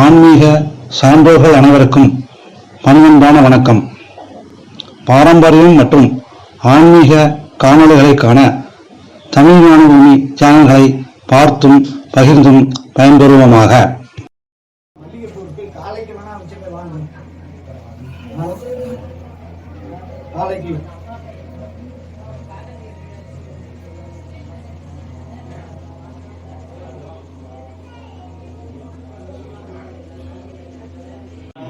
ஆன்மீக சான்றோர்கள் அனைவருக்கும் பணிவன்பான வணக்கம். பாரம்பரியம் மற்றும் ஆன்மீக காணொளிகளை காண தமிழ் ஞானபூமி சேனல்களை பார்த்தும் பகிர்ந்தும் பயன்பெறுவோமாக. மல்லிகைப்பூ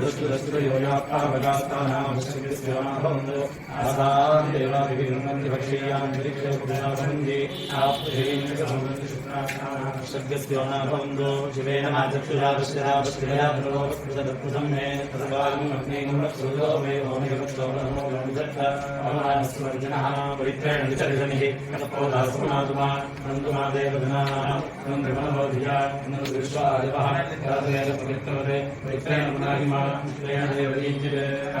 दुष्टदस्तु योगास्तावगास्तानामश्रीकृष्णनाभवन्तु आसाम् देवाभिः गृह्णन्ति भक्षीयाम् निरीक्षपुरुषाभवन्ति आप्तुभेन गार्धनिकमार्षस्य वादिनः रविनोदाकरुणायों निराविजते आपोहितां योगमस्तानो उपेर्धादन अहेर्नायसक्षसे योगशिवनमोदस्य पादयतेनः श्रीनमादः तस्मान्नमामभविशिक्षया विदिनः आमोदमेतादिनः नर्णलं नास्तिकाकायस्यानकृष्यतोयास्मिन्दः अग्नीयागर्भन्धरे विरूपास्थानः वशक्तिस्य नामनन्दो नासादं राजावरणोयादिमध्ये तस्यान्दे अवश्यन्नाना दृष्टु दृष्टु योयात्तावगास्तानां वशक्तिस्य नामनन्दो आसां देवादिभिर्नन्दि भक्षीयान् विरिक्ष्य पुरुषासन्धि आप्तेन्द्रसंवन्ति शुक्रास्थानां वशक्तिस्य नामनन्दो शिवेन माचक्षुरावश्यरावश्यया प्रलोभस्पृशदत्पुषं मे तद्वागम् अग्निं रक्षुलो मे ओमिगमक्षो नमो गणदत्त अमरास्वर्जनः पवित्रेण विचर्जनिः कटपोदास्मनातुमा नन्दुमा देवगणाः नन्द्रिमनोधिया नन्दुविश्वादिवः राधेन पवित्रवते पवित्रेण पुनाहिमा प्रेण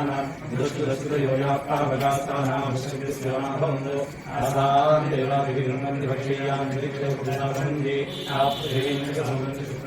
निशान् निशान् नाम्नो गार्धनिकमार्षस्य वादिनः रविनोदाकरुणायों निराविजते आपोहितां योगमस्ताः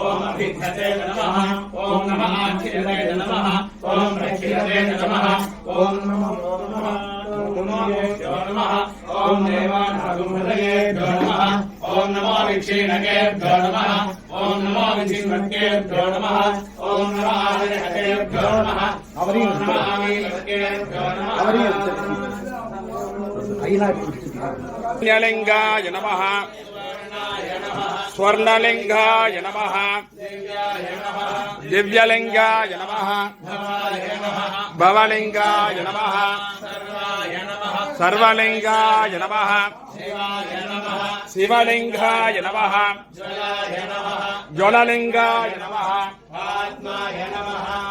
ఓం అభిఘ్నతే నమః ఓం నమ ఆఖిలే నమః ఓం ప్రఖిలే నమః ఓం నమో నమః నమః ఓం దేవానాగుమృతయే స్వర్ణలింగాయ నమ. దివ్యలింగాయ నమ. భవలింగాయ నమ. సర్వలింగాయ నమ. శివలింగాయ నమ. జ్వలలింగాయ నమ.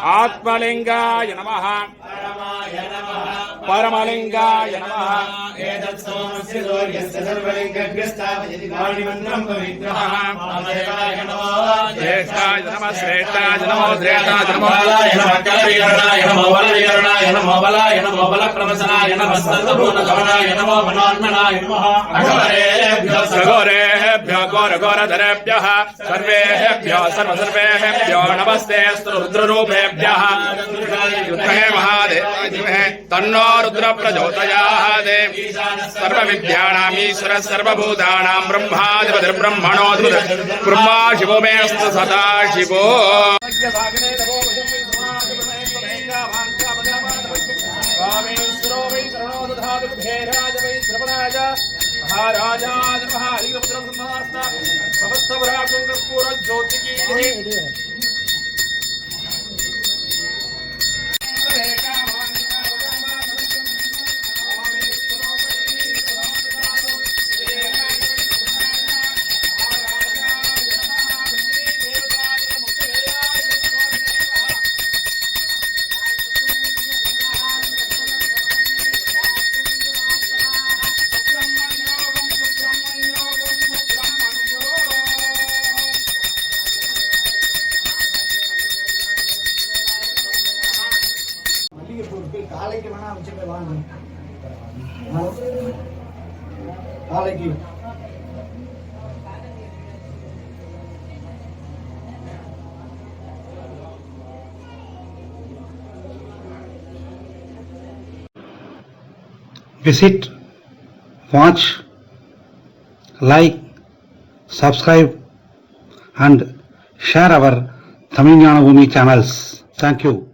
ఆత్మలింగాయ నమ. परमलिङ्गाय नमः एतत् सोमस्य सूर्यस्य सर्वलिङ्गभ्यस्थापयति वाणिमन्त्रम् पवित्रः वामदेवाय नमो ज्येष्ठाय नमः श्रेष्ठाय नमो श्रेष्ठाय नमो बलाय नमः कलविहरणाय नमो बलविहरणाय नमो बलाय नमो बलप्रवचनाय नमः सर्वभूतगमनाय नमो मनोन्मनाय नमः अघोरेभ्यो सघोरेभ्यो घोरघोरधरेभ्यः सर्वेभ्यो सर्वसर्वेभ्यो नमस्ते रुद्ररूपेभ्यः منو ردرپتیادیاں برہم برم بھو میستا شیوستی காலைக்கு வேணா வச்சு போய் வாங்க ஆ? காலைக்கு visit, watch, like, subscribe and share our Tamil Jnana Bhumi channels. Thank you.